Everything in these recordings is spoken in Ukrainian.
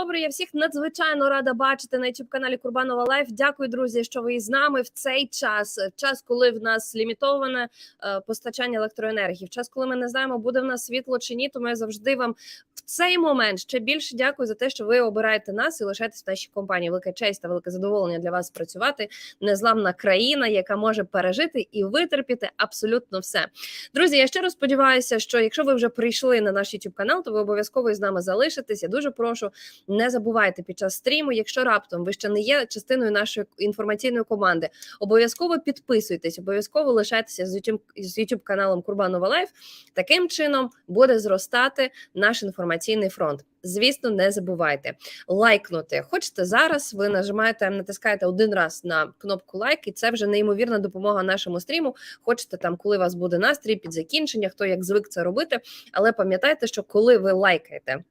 добрий. Я всіх надзвичайно рада бачити на youtube каналі Курбанова Лайф. Дякую, друзі, що ви з нами в цей час. В час, коли в нас лімітоване е, постачання електроенергії, в час, коли ми не знаємо, буде в нас світло чи ні. Тому я завжди вам в цей момент ще більше дякую за те, що ви обираєте нас і лишаєтесь в нашій компанії. Велика честь та велике задоволення для вас працювати. Незламна країна, яка може пережити і витерпіти абсолютно все. Друзі, я щиро сподіваюся, що якщо ви вже прийшли на наш youtube канал, то ви обов'язково з нами залишитесь. Я дуже прошу, не забувайте під час стріму. Якщо раптом ви ще не є частиною нашої інформаційної команди, обов'язково підписуйтесь, обов'язково лишайтеся з youtube, з youtube каналом Курбанова Лайф. Таким чином буде зростати наш інформаційний фронт. Звісно, не забувайте лайкнути. Хочете зараз? Ви нажимаєте, натискаєте один раз на кнопку лайк, і це вже неймовірна допомога нашому стріму. Хочете там, коли у вас буде настрій під закінчення, хто як звик це робити. Але пам'ятайте, що коли ви лайкаєте.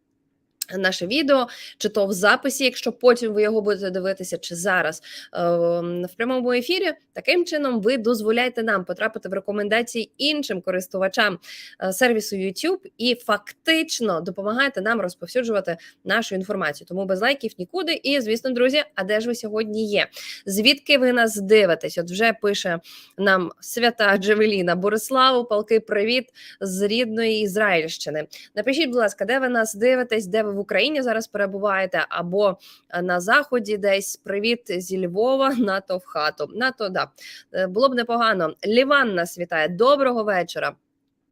Наше відео, чи то в записі, якщо потім ви його будете дивитися, чи зараз е, в прямому ефірі, таким чином ви дозволяєте нам потрапити в рекомендації іншим користувачам е, сервісу YouTube і фактично допомагаєте нам розповсюджувати нашу інформацію. Тому без лайків нікуди. І звісно, друзі, а де ж ви сьогодні є? Звідки ви нас дивитесь? От вже пише нам свята Джевеліна Бориславу, палки, привіт з рідної Ізраїльщини. Напишіть, будь ласка, де ви нас дивитесь, де ви в Україні зараз перебуваєте, або е, на заході, десь привіт зі Львова, НАТО в хату. НАТО, да Е, було б непогано. Ліван нас вітає. Доброго вечора.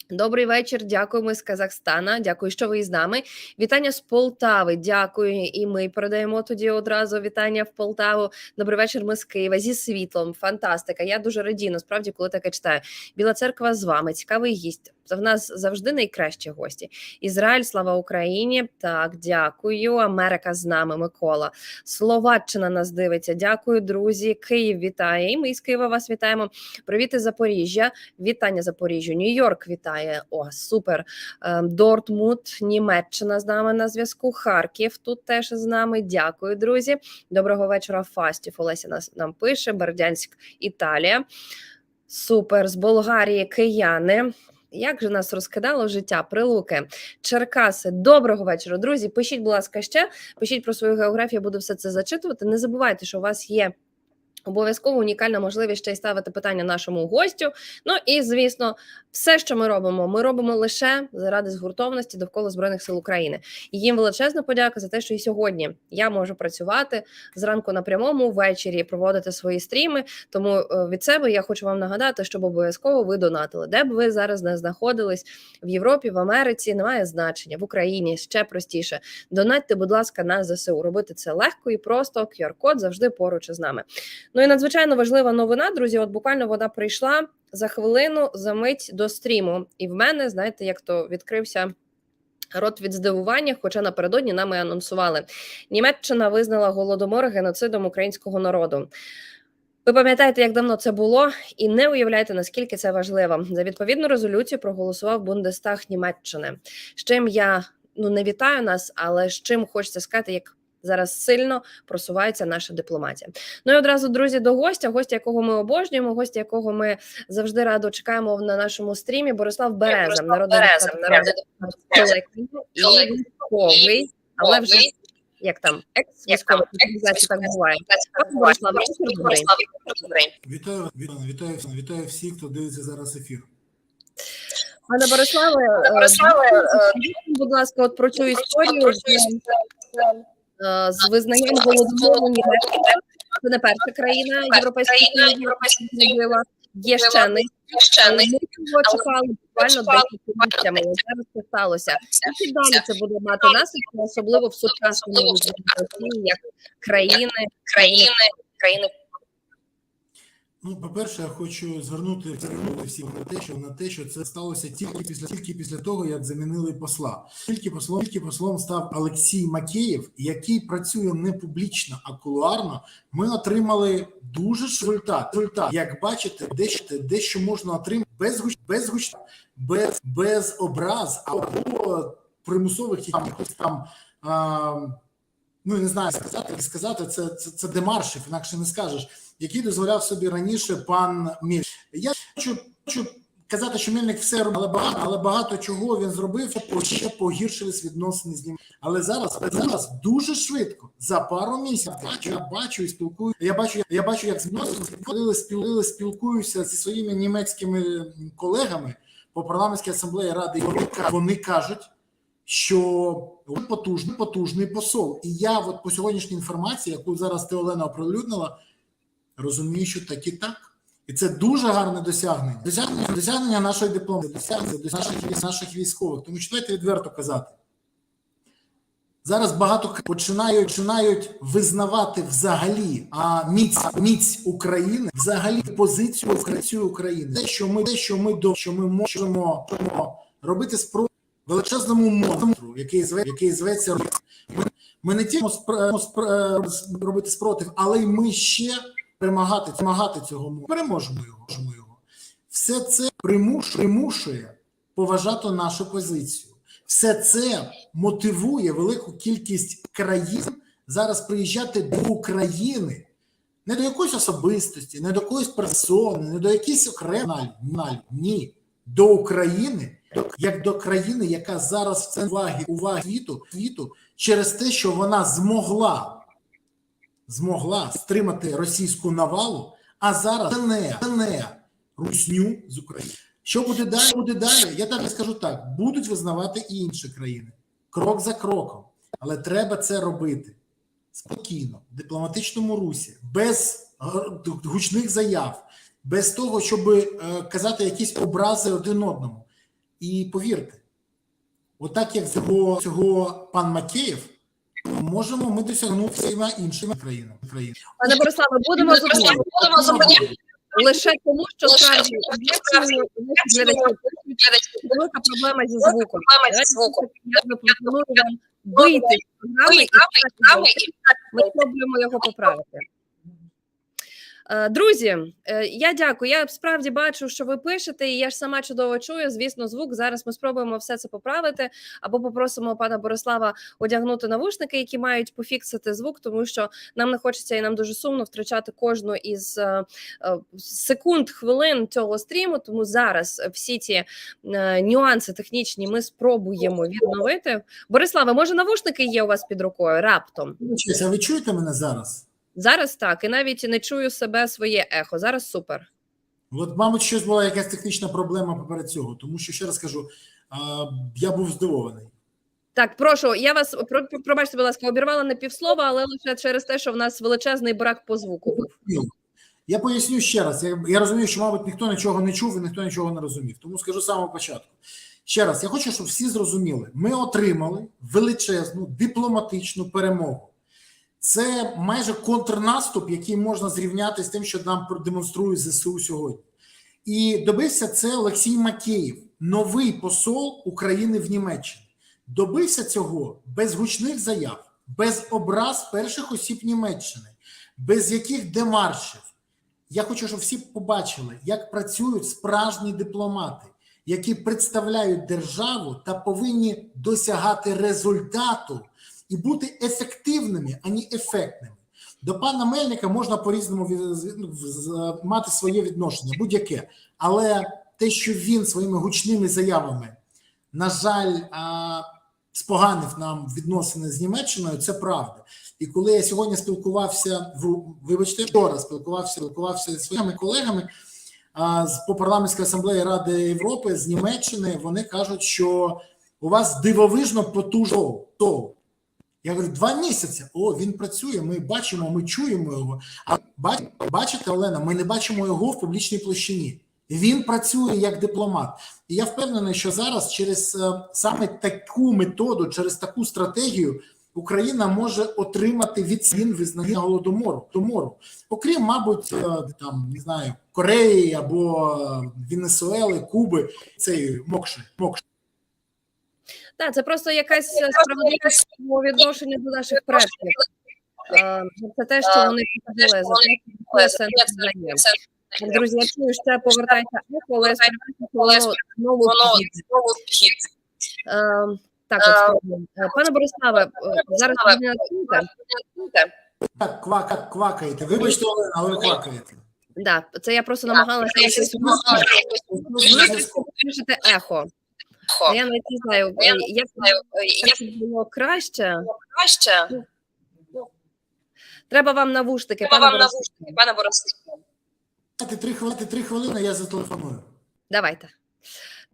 Добрий вечір, дякуємо з Казахстана. Дякую, що ви з нами. Вітання з Полтави. Дякую. І ми передаємо тоді одразу вітання в Полтаву. Добрий вечір. Ми з Києва зі світлом. Фантастика. Я дуже радію, насправді, коли таке читаю. Біла церква з вами. Цікавий гість. В нас завжди найкращі гості. Ізраїль, слава Україні. Так, дякую. Америка з нами. Микола. Словаччина нас дивиться. Дякую, друзі. Київ вітає. І ми з Києва вас вітаємо. Привіт із Запоріжжя. Вітання Запоріжжю. Нью-Йорк вітає. О, супер. Е, Дортмунд, Німеччина з нами на зв'язку. Харків тут теж з нами. Дякую, друзі. Доброго вечора. Фастів. Олеся нас нам пише. Бердянськ, Італія. Супер з Болгарії, кияни. Як же нас розкидало життя, прилуки, Черкаси. Доброго вечора, друзі. Пишіть, будь ласка, ще пишіть про свою географію, буду все це зачитувати. Не забувайте, що у вас є. Обов'язково унікальна можливість ще й ставити питання нашому гостю. Ну і звісно, все, що ми робимо, ми робимо лише заради згуртовності довкола збройних сил України. І їм величезна подяка за те, що і сьогодні я можу працювати зранку на прямому ввечері проводити свої стріми. Тому е, від себе я хочу вам нагадати, щоб обов'язково ви донатили, де б ви зараз не знаходились в Європі, в Америці, немає значення в Україні ще простіше. Донатьте, будь ласка, на ЗСУ. Робити це легко і просто. QR-код завжди поруч із нами. Ну і надзвичайно важлива новина, друзі. От буквально вона прийшла за хвилину, за мить до стріму. І в мене, знаєте, як то відкрився. Рот від здивування, хоча напередодні нами анонсували, Німеччина визнала голодомор геноцидом українського народу. Ви пам'ятаєте, як давно це було, і не уявляєте, наскільки це важливо. За відповідну резолюцію проголосував Бундестаг Німеччини. З чим я ну не вітаю нас, але з чим хочеться сказати, як зараз сильно просувається наша дипломатія. Ну і одразу, друзі, до гостя, гостя, якого ми обожнюємо, гостя, якого ми завжди радо чекаємо на нашому стрімі. Борислав Береза, народний Береза, народний і військовий, але вже як там екс військовий так буває. Борислав. Вітаю, вітаю, вітаю, вітаю всіх, хто дивиться зараз ефір. Пане Бориславе, е, Бориславе, е, будь ласка, от про цю історію з, е, з визнанням голодомору Німеччини. Це не перша країна Європейської країна Союзу. Є ще не Ще не ми його чекали буквально чекали 10 місяцями. Зараз це сталося. І далі це буде мати наслідки, особливо в сучасному як країни. країни, країни Ну, по-перше, я хочу звернути звернути всім на те, що на те, що це сталося тільки після тільки після того, як замінили посла. Тільки послом, тільки послом став Олексій Макеєв, який працює не публічно, а кулуарно. Ми отримали дуже ж результат. Результат, як бачите, дещо дещо можна отримати без гуч, без гуч, без без образ або примусових якихось там. А, Ну, не знаю сказати, сказати, це, це, це демаршів, інакше не скажеш, який дозволяв собі раніше пан Міль. Я хочу, хочу казати, що Мельник все робив, але багато, але багато чого він зробив, що ще погіршились відносини з ним. Але зараз, зараз дуже швидко, за пару місяців, бачу, я бачу і спілкую. Я бачу, я бачу, як спілкували, спілкуюся зі своїми німецькими колегами по парламентській асамблеї ради. Вони кажуть, що потужний, потужний посол. І я, от по сьогоднішній інформації, яку зараз ти Олена оприлюднила, розумію, що так і так. І це дуже гарне досягнення. Досягнення, досягнення нашої дипломатії, досягнення наших, наших військових. Тому що давайте відверто казати. Зараз багато починають, починають визнавати взагалі а міць, міць України, взагалі позицію позицію України. Те, що ми, те, що ми до що ми можемо робити спро величезному монстру, який зве, який зветься. Ми, ми не тільки спр- спр- робити спротив, але й ми ще перемагати, перемагати цього монстру. Переможемо його. його. Все це примушує, примушує поважати нашу позицію. Все це мотивує велику кількість країн зараз приїжджати до України не до якоїсь особистості, не до якоїсь персони, не до якихось окремих ні, до України, як до країни, яка зараз в центрі уваги, уваги світу, світу через те, що вона змогла змогла стримати російську навалу, а зараз не, не русню з України. Що буде далі? Буде далі? Я так скажу так: будуть визнавати і інші країни крок за кроком, але треба це робити спокійно, в дипломатичному русі, без гучних заяв, без того, щоб е, казати якісь образи один одному. І повірте, отак як цього, цього пан Макеєв, можемо ми досягнути всіма іншими країнами. країнами. Пане Бориславе, будемо зупиняти лише тому, що справді об'єктивно велика проблема зі звуком. проблема зі звуком. Я пропоную вам вийти з програми Програми і ми спробуємо його поправити. Е, Друзі, е, я дякую. Я справді бачу, що ви пишете, і я ж сама чудово чую. Звісно, звук. Зараз ми спробуємо все це поправити, або попросимо пана Борислава одягнути навушники, які мають пофіксити звук, тому що нам не хочеться і нам дуже сумно втрачати кожну із е, секунд, хвилин цього стріму. Тому зараз всі ці нюанси технічні ми спробуємо відновити. Бориславе, може навушники є у вас під рукою раптом? А ви чуєте мене зараз? Зараз так, і навіть не чую себе своє ехо. Зараз супер. От, мабуть, щось була якась технічна проблема поперед цього, тому що ще раз кажу, я був здивований. Так, прошу, я вас про, про- пробачте, будь ласка, обірвала на півслова, але лише через те, що в нас величезний брак по звуку був. Я поясню ще раз. Я, я розумію, що, мабуть, ніхто нічого не чув і ніхто нічого не розумів. Тому скажу з самого початку. Ще раз, я хочу, щоб всі зрозуміли: ми отримали величезну дипломатичну перемогу. Це майже контрнаступ, який можна зрівняти з тим, що нам продемонструє ЗСУ сьогодні. І добився це Олексій Макеєв, новий посол України в Німеччині. Добився цього без гучних заяв, без образ перших осіб Німеччини, без яких демаршів. Я хочу, щоб всі побачили, як працюють справжні дипломати, які представляють державу та повинні досягати результату і бути ефективними, а не ефектними. До пана Мельника можна по-різному ну, мати своє відношення, будь-яке. Але те, що він своїми гучними заявами, на жаль, споганив нам відносини з Німеччиною, це правда. І коли я сьогодні спілкувався вибачте, вчора спілкувався, спілкувався зі своїми колегами по парламентській асамблеї Ради Європи з Німеччини, вони кажуть, що у вас дивовижно потужно. Я говорю, два місяці. О, він працює. Ми бачимо, ми чуємо його. А бач- бачите, Олена, ми не бачимо його в публічній площині. Він працює як дипломат. І я впевнений, що зараз через е, саме таку методу, через таку стратегію Україна може отримати від свін визнання голодомору. Домору. Окрім, мабуть, е, там не знаю, Кореї або е, Венесуели, Куби, цієї мокши. мокши. Так, це просто якась е, справедливість по відношенню до наших предків. Е, Це те, що вони показали за. Так, Друзі, я чую, що повертається ехо, але я сподіваюся, знову. Е, Так, от. Е, пане Бориславе, е, зараз ви мене чуєте? Так, квака, квакаєте. Вибачте, але ви квакаєте. Да, це я просто намагалася вирішити ехо. Хо. Я навіть не знаю, Я е, як це було краще. краще. Треба вам навушники, Треба пане вам навушники, пане Борисові. Три хвилини, три хвилини, я зателефоную. Давайте.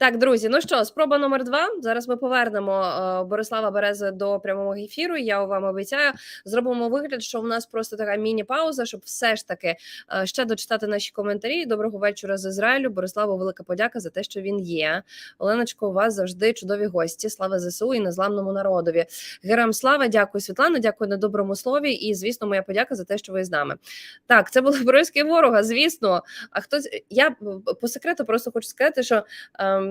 Так, друзі, ну що, спроба номер два. Зараз ми повернемо е, Борислава Берези до прямого ефіру. Я вам обіцяю. Зробимо вигляд, що в нас просто така міні-пауза, щоб все ж таки е, ще дочитати наші коментарі. Доброго вечора з Ізраїлю. Бориславу, велика подяка за те, що він є. Оленочко, у вас завжди чудові гості. Слава ЗСУ і незламному народові. Героям слава, дякую, Світлана. Дякую на доброму слові. І звісно, моя подяка за те, що ви з нами. Так, це були происки ворога. Звісно, а хтось я по секрету просто хочу сказати, що ем,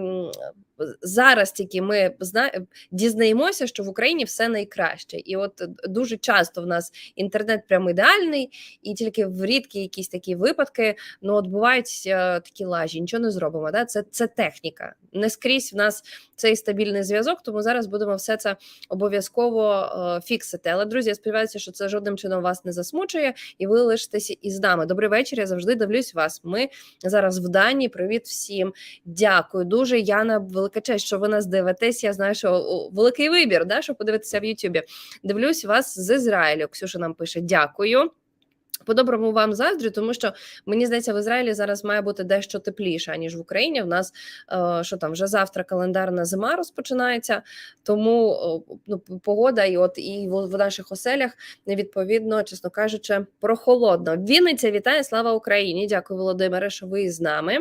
зараз тільки ми зна... дізнаємося, що в Україні все найкраще, і от дуже часто в нас інтернет прям ідеальний, і тільки в рідкі якісь такі випадки ну от бувають е, такі лажі, нічого не зробимо. Да? Це, це техніка. Не скрізь в нас цей стабільний зв'язок, тому зараз будемо все це обов'язково е, фіксити. Але друзі, я сподіваюся, що це жодним чином вас не засмучує, і ви лишитеся із нами. Добрий вечір. Я завжди дивлюсь вас. Ми зараз в Данії. Привіт всім. Дякую дуже. Яна, велика честь, що ви нас дивитесь. Я знаю, що великий вибір, да, щоб подивитися в Ютубі. Дивлюсь вас з Ізраїлю. Ксюша нам пише: дякую. По-доброму вам заздрю, тому що мені здається, в Ізраїлі зараз має бути дещо тепліше ніж в Україні. В нас е, що там вже завтра календарна зима розпочинається, тому ну, погода і от і в наших оселях відповідно, чесно кажучи, прохолодно. Вінниця вітає, слава Україні! Дякую, Володимире, що ви з нами.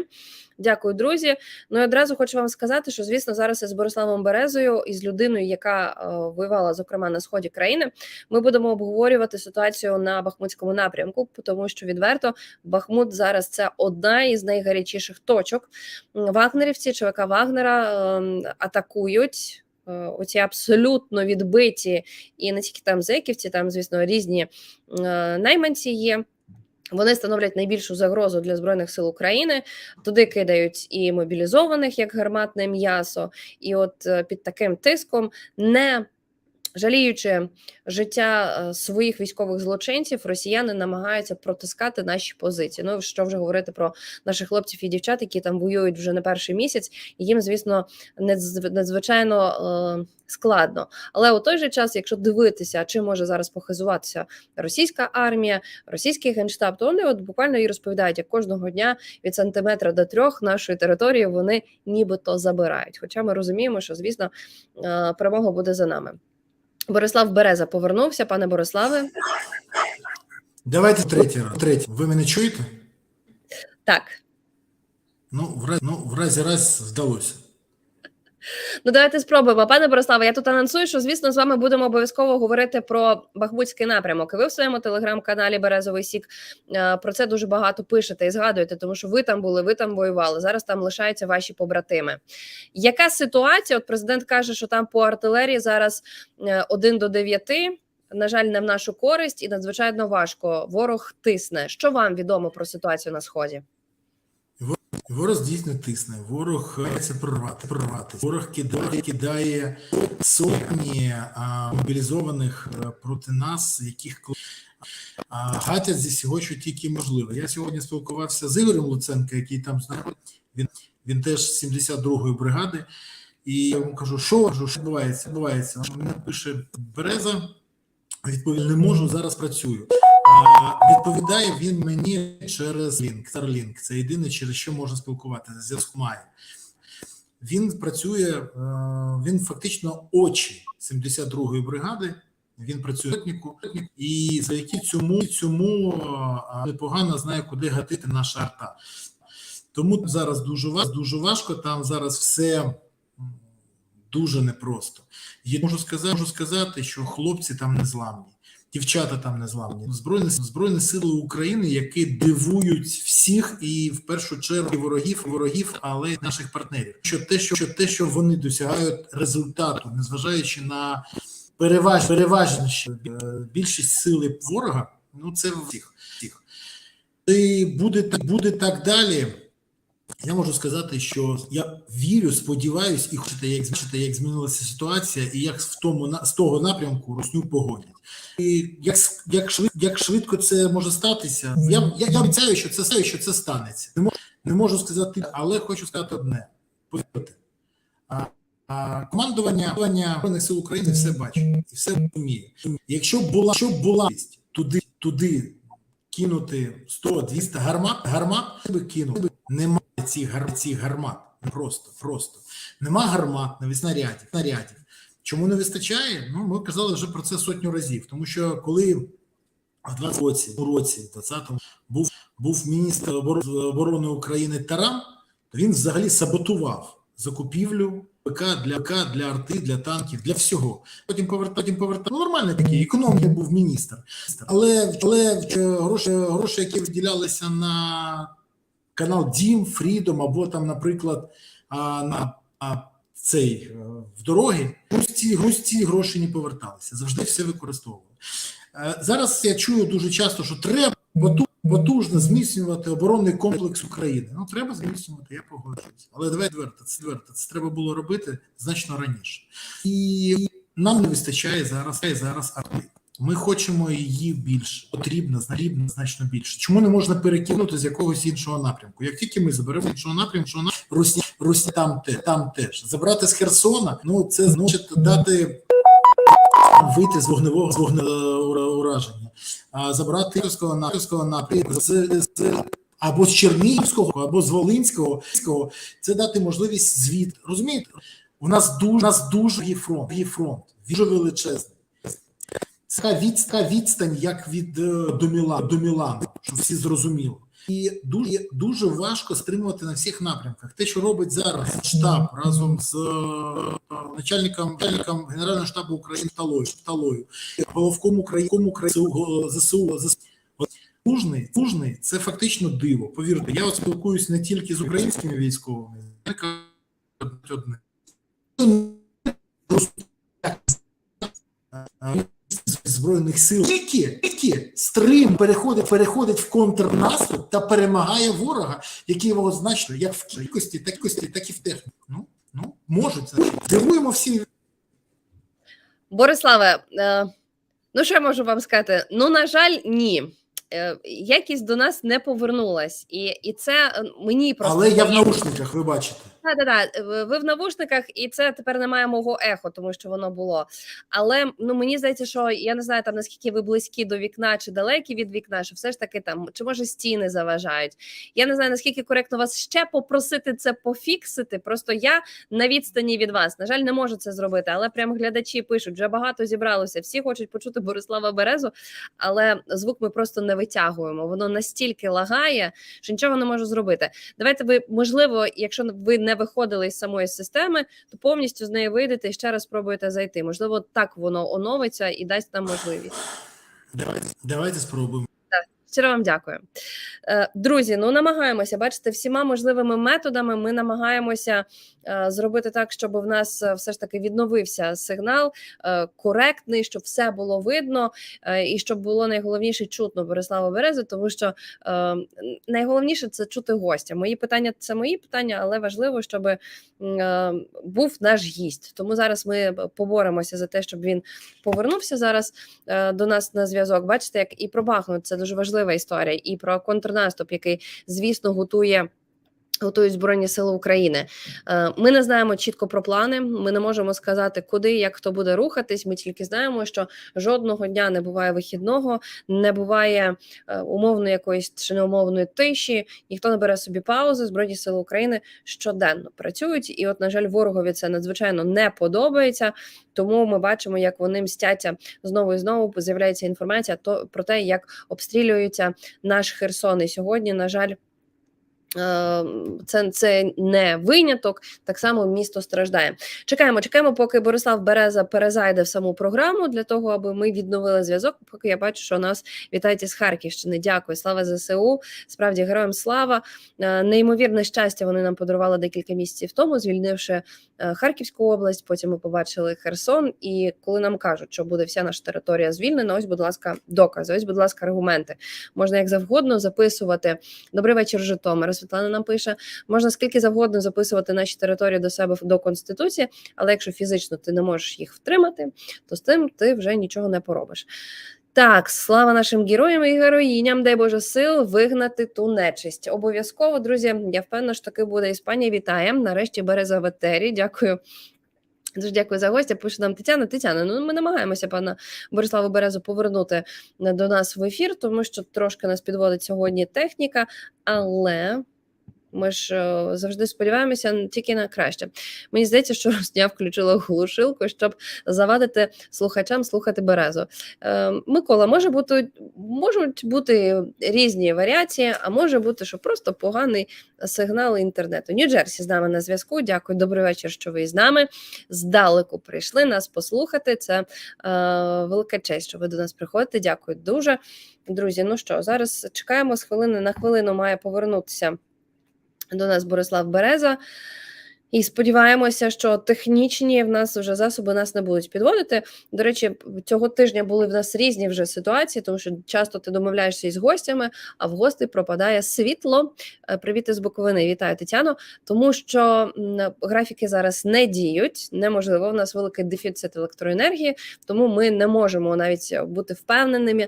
Дякую, друзі. Ну і одразу хочу вам сказати, що звісно, зараз із Бориславом Березою і з людиною, яка е, воювала зокрема на сході країни, ми будемо обговорювати ситуацію на Бахмутському напрямку, тому що відверто Бахмут зараз це одна із найгарячіших точок. Вагнерівці, ЧВК Вагнера ем, атакують. е, Оці абсолютно відбиті, і не тільки там зеківці, там, звісно, різні е, найманці є. Вони становлять найбільшу загрозу для збройних сил України. Туди кидають і мобілізованих як гарматне м'ясо, і от е, під таким тиском, не жаліючи життя е, своїх військових злочинців, росіяни намагаються протискати наші позиції. Ну що вже говорити про наших хлопців і дівчат, які там воюють вже не перший місяць, і їм, звісно, надзв- надзвичайно. Е- Складно, але у той же час, якщо дивитися, чим може зараз похизуватися російська армія, російський генштаб, то вони от буквально і розповідають, як кожного дня від сантиметра до трьох нашої території вони нібито забирають. Хоча ми розуміємо, що звісно е, перемога буде за нами. Борислав Береза повернувся. Пане Бориславе, Давайте третій раз. Третій. Ви мене чуєте? так. Ну, в разі, ну, в разі раз вдалося. Ну, давайте спробуємо. Пане Бориславе, я тут анонсую, що звісно з вами будемо обов'язково говорити про Бахмутський напрямок. І ви в своєму телеграм-каналі Березовий Сік е, про це дуже багато пишете і згадуєте, тому що ви там були, ви там воювали. Зараз там лишаються ваші побратими. Яка ситуація? От президент каже, що там по артилерії зараз е, 1 до 9. На жаль, не в нашу користь і надзвичайно важко. Ворог тисне. Що вам відомо про ситуацію на сході? Ворог дійсно тисне, ворог це прорвати, прорвати. Ворог кидає, кидає сотні а, мобілізованих а, проти нас, яких а, гатять зі всього, що тільки можливо. Я сьогодні спілкувався з Ігорем Луценко, який там. Він, він теж з 72-ї бригади. І я йому кажу, що, що відбувається? відбувається. Він мені пише Береза. Відповідь не можу, зараз працюю. А, відповідає він мені через Link, Starlink. Це єдине, через що можна спілкуватися. Зв'язку має. Він працює, е, він фактично очі 72-ї бригади. Він працює техніку, і завдяки цьому цьому е, непогано знає, куди гатити наша арта. Тому зараз дуже важко, дуже важко. Там зараз все дуже непросто. Я можу сказати, можу сказати, що хлопці там не зламні, дівчата там не зламні. Збройні збройні сили України, які дивують всіх і в першу чергу ворогів, ворогів, але й наших партнерів. Що те, що, що те, що вони досягають результату, незважаючи на переваж, переважність е, більшість сили ворога, ну це всіх. всіх. І буде буде так далі. Я можу сказати, що я вірю, сподіваюсь, і хочете, як змінити, як змінилася ситуація, і як в тому з того напрямку русню погодять. І як, як, швидко, як швидко це може статися, я, я, я обіцяю, що це що це станеться. Не можу, не можу сказати, але хочу сказати одне: повірте. А, а командування Збройних сил України все бачить і все вміє. Якщо була, б була туди, туди кинути 100-200 гармат, гармат би кинув. Цих, гар, цих гармат. Просто, просто. Нема гармат, навіть снарядів, снарядів. Чому не вистачає? Ну, ми казали вже про це сотню разів. Тому що коли в 20 році, у році, 20-му, був, був міністр обор- оборони України Таран, то він взагалі саботував закупівлю ПК для ПК, для арти, для танків, для всього. Потім повертав, потім повертав. Ну, нормальний такий, економний був міністр. Але, але е, гроші, гроші, які виділялися на канал Дім, Фрідом, або там, наприклад, на цей е, в дороги, ось ці, гроші не поверталися. Завжди все використовували. Е, Зараз я чую дуже часто, що треба потужно зміцнювати оборонний комплекс України. Ну, треба зміцнювати, я погоджуюся. Але давай відверто, це. Це треба було робити значно раніше. І нам не вистачає зараз, зараз арти. Ми хочемо її більше, потрібно, потрібно значно більше. Чому не можна перекинути з якогось іншого напрямку? Як тільки ми заберемо іншого напрямку, що Русні, Русні там те, там теж забрати з Херсона, ну це значить дати вийти з вогневого з вогневого ураження, а забрати Київського на Київського напрямку з, з або з Чернігівського, або з Волинського, це дати можливість звіт. Розумієте, у нас дуже у нас дуже фронт, є фронт, дуже величезний. Така від- така відстань, як від е, до Мілану, до Мілану, щоб всі зрозуміли. І дуже дуже важко стримувати на всіх напрямках. Те, що робить зараз штаб разом з е, начальником, начальником Генерального штабу України Талою, Талою головком України, ЗСУ, ЗСУ. Тужний, тужний це фактично диво. Повірте, я от спілкуюсь не тільки з українськими військовими, я кажу одне. Збройних сил тільки, тільки стрим переходить, переходить в контрнаступ та перемагає ворога, який його значно як в кількості, так, кількості, так і в техніці. Ну, ну можуть. Дивуємо всі Бориславе, е, ну що я можу вам сказати? Ну, на жаль, ні. Е, Якість до нас не повернулась, і, і це е, мені просто але я в наушниках, ви бачите. Так, так, так. Ви в навушниках, і це тепер немає мого ехо, тому що воно було. Але ну мені здається, що я не знаю там наскільки ви близькі до вікна чи далекі від вікна, що все ж таки там чи може стіни заважають. Я не знаю наскільки коректно вас ще попросити це пофіксити. Просто я на відстані від вас. На жаль, не можу це зробити. Але прям глядачі пишуть, вже багато зібралося. Всі хочуть почути Борислава Березу, але звук ми просто не витягуємо. Воно настільки лагає, що нічого не можу зробити. Давайте ви, можливо, якщо ви не виходили із самої системи, то повністю з неї вийдете і ще раз спробуєте зайти. Можливо, так воно оновиться і дасть нам можливість. Давайте, давайте спробуємо. Щиро вам дякую. Е, Друзі, ну намагаємося, бачите, всіма можливими методами ми намагаємося е, зробити так, щоб в нас е, все ж таки відновився сигнал коректний, щоб все було видно, і щоб було найголовніше чутно Борислава Берези, тому що найголовніше це чути гостя. Мої питання це мої питання, але важливо, щоб був наш гість. Тому зараз ми поборемося за те, щоб він повернувся зараз до нас на зв'язок. Бачите, як і про Бахмут це дуже важлива історія, і про контрнаступ, який, звісно, готує. Готують збройні сили України. Е, Ми не знаємо чітко про плани. Ми не можемо сказати, куди як хто буде рухатись. Ми тільки знаємо, що жодного дня не буває вихідного, не буває е, умовної якоїсь чи неумовної тиші. Ніхто не бере собі паузи. Збройні сили України щоденно працюють, і, от, на жаль, ворогові це надзвичайно не подобається. Тому ми бачимо, як вони мстяться знову і знову. З'являється інформація то про те, як обстрілюється наш Херсон. І сьогодні, на жаль. Е, Це, це не виняток, так само місто страждає. Чекаємо, чекаємо, поки Борислав Береза перезайде в саму програму для того, аби ми відновили зв'язок. Поки я бачу, що нас вітають із Харківщини. Дякую, слава ЗСУ. Справді героям слава. Е, Неймовірне щастя. Вони нам подарували декілька місяців тому, звільнивши е, Харківську область. Потім ми побачили Херсон. І коли нам кажуть, що буде вся наша територія звільнена, ось, будь ласка, докази. Ось, будь ласка, аргументи. Можна як завгодно записувати. Добрий вечір, Житомир. Світлана нам пише: можна скільки завгодно записувати наші території до себе до конституції, але якщо фізично ти не можеш їх втримати, то з тим ти вже нічого не поробиш. Так, слава нашим героям і героїням, дай Боже сил вигнати ту нечисть. Обов'язково, друзі. Я впевнена, що таки буде Іспанія. Вітає. Нарешті бере за ветері. Дякую. Дуже дякую за гостя. Пише нам Тетяна. Тетяна, ну ми намагаємося пана Бориславу Березу повернути до нас в ефір, тому що трошки нас підводить сьогодні техніка, але ми ж е, завжди сподіваємося тільки на краще. Мені здається, що Росня включила глушилку, щоб завадити слухачам слухати березу. Е, Микола, може бути можуть бути різні варіації, а може бути, що просто поганий сигнал інтернету. Нью-Джерсі з нами на зв'язку. Дякую, добрий вечір, що ви з нами. Здалеку прийшли нас послухати. Це е, велика честь, що ви до нас приходите. Дякую дуже. Друзі, ну що, зараз чекаємо з хвилини на хвилину, має повернутися до нас Борислав Береза. І сподіваємося, що технічні в нас вже засоби нас не будуть підводити. До речі, цього тижня були в нас різні вже ситуації, тому що часто ти домовляєшся із гостями, а в гостей пропадає світло. Е, Привіт із Буковини, вітаю Тетяно. Тому що графіки зараз не діють. Неможливо, в нас великий дефіцит електроенергії, тому ми не можемо навіть бути впевненими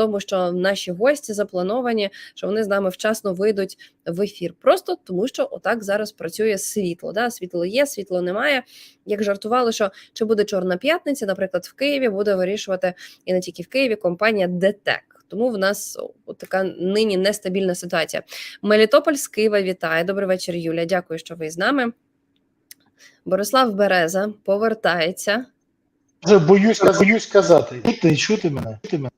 тому, що наші гості заплановані, що вони з нами вчасно вийдуть в ефір. Просто тому, що отак зараз працює світло. Да? Світло є, світло немає. Як жартували, що чи буде чорна п'ятниця, наприклад, в Києві буде вирішувати і не тільки в Києві компанія ДТЕК. Тому в нас така нині нестабільна ситуація. Мелітополь з Києва вітає. Добрий вечір, Юля. Дякую, що ви з нами. Борислав Береза повертається. Боюсь, боюсь казати. Чути, чути мене, чути мене.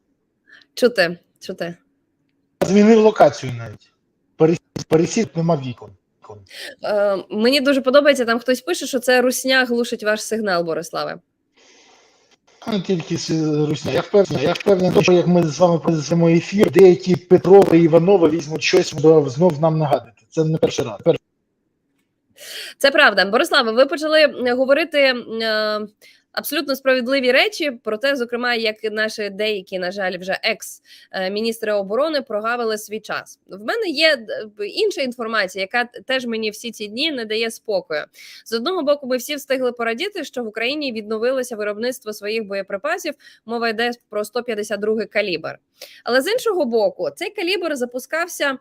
Чути, чути. Змінив локацію навіть. Пересід, нема вікон. Е, мені дуже подобається. Там хтось пише, що це русня глушить ваш сигнал, Бориславе. Не тільки Русня. Я впевнений, я впевнений, що як ми з вами проведемо ефір, деякі Петрова і Іванова візьмуть щось знов нам нагадати. Це не перший раз. Це правда. Бориславе, ви почали говорити е, абсолютно справедливі речі про те, зокрема, як наші деякі, на жаль, вже екс-міністри оборони прогавили свій час. В мене є е, інша інформація, яка теж мені всі ці дні не дає спокою. З одного боку, ми всі встигли порадіти, що в Україні відновилося виробництво своїх боєприпасів. Мова йде про 152 калібр. Але з іншого боку, цей калібр запускався.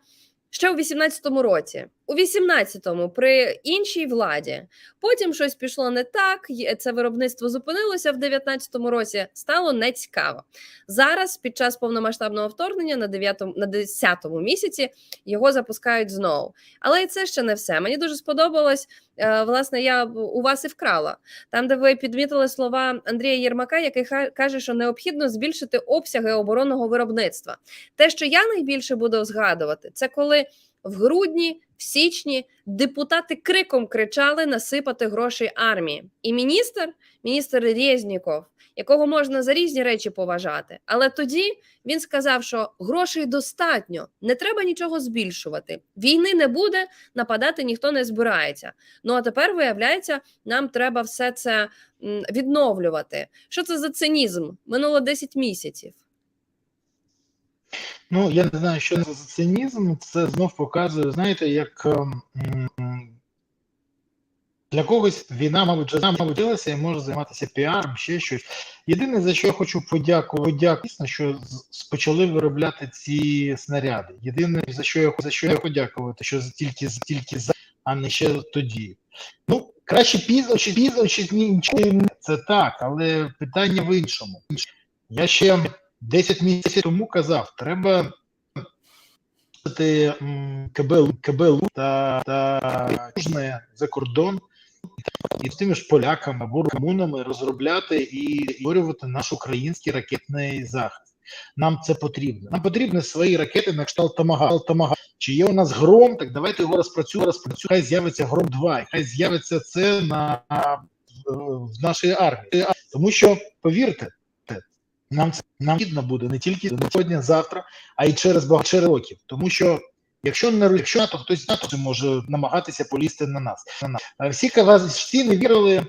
Ще у 18-му році, у 18-му при іншій владі. Потім щось пішло не так. Це виробництво зупинилося в 19-му році. Стало нецікаво. Зараз, під час повномасштабного вторгнення, на 9-му, на 10-му місяці його запускають знову. Але і це ще не все. Мені дуже сподобалось. е, Власне, я у вас і вкрала там, де ви підмітили слова Андрія Єрмака, який каже, що необхідно збільшити обсяги оборонного виробництва. Те, що я найбільше буду згадувати, це коли в грудні, в січні депутати криком кричали насипати грошей армії. І міністр, міністр Резніков, якого можна за різні речі поважати, але тоді він сказав, що грошей достатньо, не треба нічого збільшувати. Війни не буде, нападати ніхто не збирається. Ну а тепер виявляється, нам треба все це відновлювати. Що це за цинізм? Минуло 10 місяців. Ну, я не знаю, що це за цинізм. Це знов показує, знаєте, як ем, для когось війна, мабуть, вже мабуть, і може займатися піаром, ще щось. Єдине, за що я хочу подякувати, дійсно, що почали виробляти ці снаряди. Єдине, за що я за що я подякувати, що тільки тільки за, а не ще тоді. Ну, краще пізно чи пізно, чи ні, це так, але питання в іншому. Я ще 10 місяців тому казав, треба м, КБ, та, та за кордон і з тими ж поляками або румунами розробляти і створювати наш український ракетний захист. Нам це потрібно. Нам потрібні свої ракети на кшталт. Томагав. Чи є у нас гром? Так давайте його розпрацюємо. розпрацюємо. Хай з'явиться гром 2, і хай з'явиться це на в нашій армії. Тому що повірте, нам це нам потрібно буде не тільки сьогодні, завтра, а й через багато років. Тому що якщо не якщо НАТО, хтось НАТО може намагатися полізти на нас. На нас. Всі казали, всі не вірили,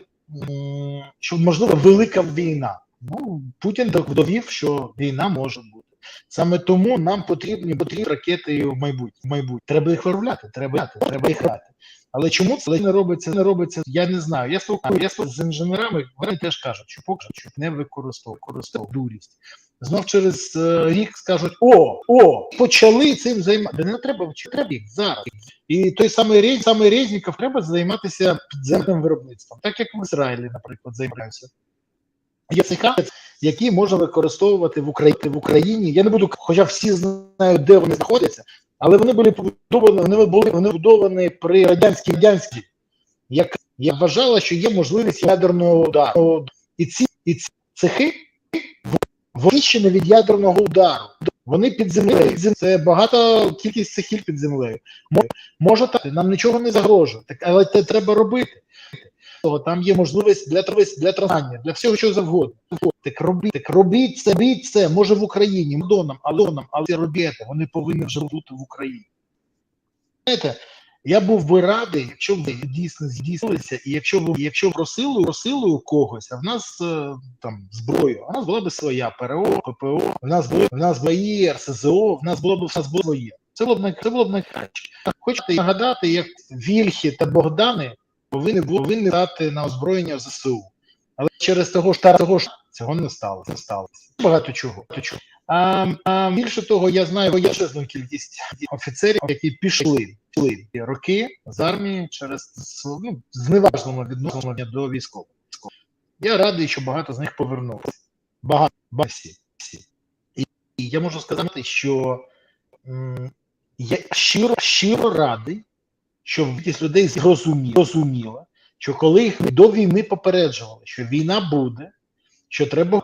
що можливо велика війна. Ну Путін довів, що війна може бути. Саме тому нам потрібні потрібні ракети в майбутнє. В майбутнє. Треба їх виробляти, треба треба їх грати. Але чому це не робиться? Не робиться. Я не знаю. Я спілкую, я спілкуюся з інженерами. Вони теж кажуть, що поки що не використовують дурість. Знов через е, рік скажуть: о, о, почали цим займатися. Не треба треба їх зараз. І той самий самий Резніков треба займатися підземним виробництвом, так як в Ізраїлі, наприклад, займаються. Є цеха, які можна використовувати в Україні в Україні. Я не буду, хоча всі знають, де вони знаходяться, але вони були побудовані, вони були вони побудовані при радянській радянській, як я вважала, що є можливість ядерного удару. І ці і ці цехи вищені від ядерного удару. Вони під землею. Це багата кількість цехів під землею. Може так, нам нічого не загрожує, так, але це треба робити. Того, Там є можливість для для трансання, для всього чого завгодно. Так робіть, так робіть це, робіть це, може в Україні, Мадоном, Алоном, але це робити, вони повинні вже бути в Україні. Знаєте, я був би радий, якщо ви дійсно здійснилися, і якщо б якщо просили, просили у когось, а в нас е, там зброю, а в нас була б своя ПРО, ППО, в нас були в нас була ЄР, СЗО, в нас було б в своє. Це було б це було б найкраще. Хочете нагадати, як Вільхи та Богдани повинні повинні дати на озброєння в ЗСУ. Але через того ж того ж цього не сталося. Не сталося. Багато чого. А, а більше того, я знаю величезну кількість офіцерів, які пішли, пішли роки з армії через ну, зневажливе відношення до військових. Я радий, що багато з них повернулися. Багато, всі. І, і я можу сказати, що м, я щиро, щиро радий, що більшість людей зрозуміла, що коли їх до війни попереджували, що війна буде, що треба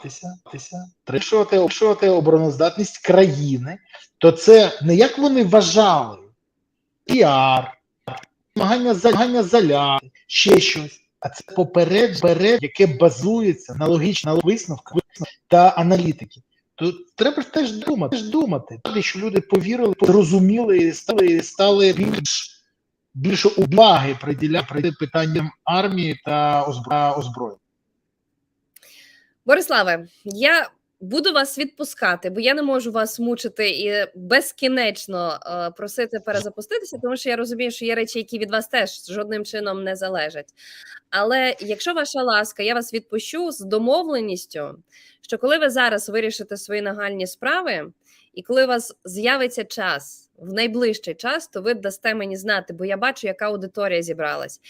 вирішувати- вирішувати обороноздатність країни, то це не як вони вважали, піар, намагання намагання заляти, ще щось. А це попередж, попередж, яке базується на логічних висновках та аналітики. То треба ж теж думати, теж думати, що люди повірили, зрозуміли і стали, стали більш більше уваги приділяти питанням армії та озброєння. Бориславе, я буду вас відпускати, бо я не можу вас мучити і безкінечно е, просити перезапуститися, тому що я розумію, що є речі, які від вас теж жодним чином не залежать. Але якщо ваша ласка, я вас відпущу з домовленістю, що коли ви зараз вирішите свої нагальні справи, і коли у вас з'явиться час в найближчий час, то ви дасте мені знати, бо я бачу, яка аудиторія зібралась.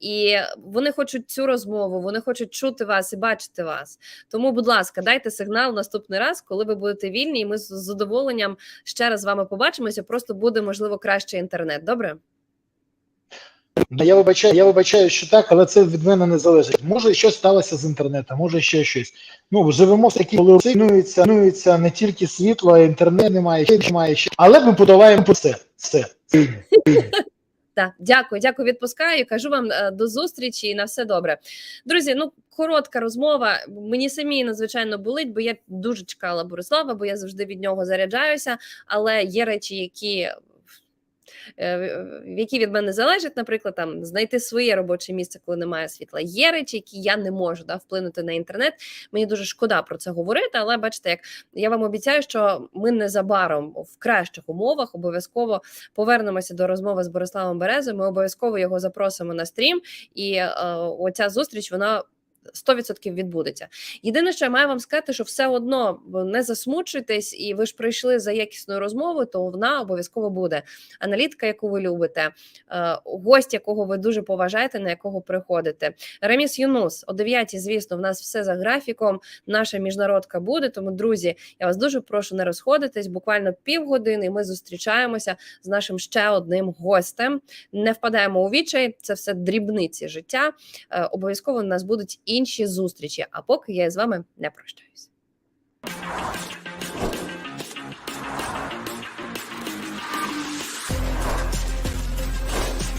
І вони хочуть цю розмову, вони хочуть чути вас і бачити вас. Тому, будь ласка, дайте сигнал наступний раз, коли ви будете вільні, і ми з задоволенням ще раз з вами побачимося. Просто буде можливо краще інтернет. Добре? Я вибачаю, я вибачаю, що так, але це від мене не залежить. Може, щось сталося з інтернетом, може ще щось. Ну, живемо в такі, коли руйнується, руйнується не тільки світло, а інтернет немає, ще немає, ще. Але ми подолаємо все. Все. Так, дякую, дякую. Відпускаю. Кажу вам е, до зустрічі і на все добре. Друзі, ну коротка розмова. Мені самі надзвичайно болить, бо я дуже чекала Борислава, бо я завжди від нього заряджаюся. Але є речі, які. Е, Які від мене залежать, наприклад, там знайти своє робоче місце, коли немає світла. Є речі, які я не можу да, вплинути на інтернет. Мені дуже шкода про це говорити, але бачите, як я вам обіцяю, що ми незабаром в кращих умовах обов'язково повернемося до розмови з Бориславом Березою. Ми обов'язково його запросимо на стрім, і е, оця зустріч вона. 100% відбудеться. Єдине, що я маю вам сказати, що все одно не засмучуйтесь, і ви ж прийшли за якісною розмовою, то вона обов'язково буде. Аналітика, яку ви любите, е, гость, якого ви дуже поважаєте, на якого приходите. Реміс Юнус о 9 звісно, в нас все за графіком. Наша міжнародка буде. Тому, друзі, я вас дуже прошу не розходитись. Буквально півгодини. і Ми зустрічаємося з нашим ще одним гостем. Не впадаємо у відчай. Це все дрібниці життя. Е, Обов'язково у нас будуть інші зустрічі. А поки я з вами не прощаюсь.